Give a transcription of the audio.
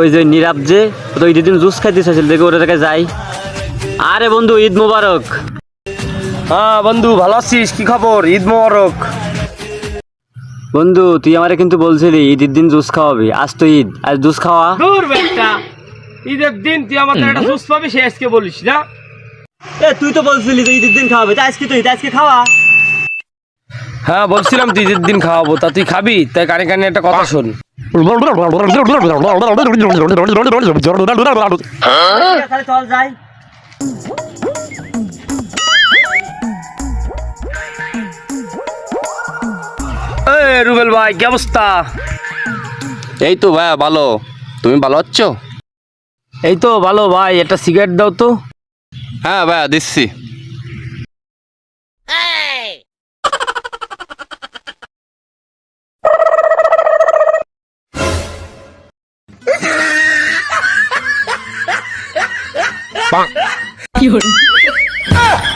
ওই যে নীরব যে ও তো ঈদের দিন জুস খাইতে চাইছিল দেখে ওটা জায়গায় যাই। আরে বন্ধু ঈদ মোবারক। হ্যাঁ বন্ধু ভালো আছিস? কি খবর? ঈদ মোবারক। বন্ধু তুই আমারে কিন্তু বলছিলি ঈদের দিন জুস খাওয়াবি। আজ তো ঈদ আজ জুস খাওয়া। দূর বেটা ঈদের দিন তুই আমার একটা জুস পাবি সে আজকে বলিস না এ তুই তো বলছিলি তো ঈদের দিন খাওয়াবে তা আজকে তো ঈদ আজকে খাওয়া। হ্যাঁ বলছিলাম তুই দিন খাওয়াবো তা তুই খাবি? তাই কানে কানে একটা কথা শোন। চল যাই রুবেল ভাই কি অবস্থা? এই তো ভাইয়া ভালো। তুমি ভালো হচ্ছ এই তো ভালো ভাই একটা সিগারেট দাও তো। হ্যাঁ ভাইয়া দিচ্ছি। 有人。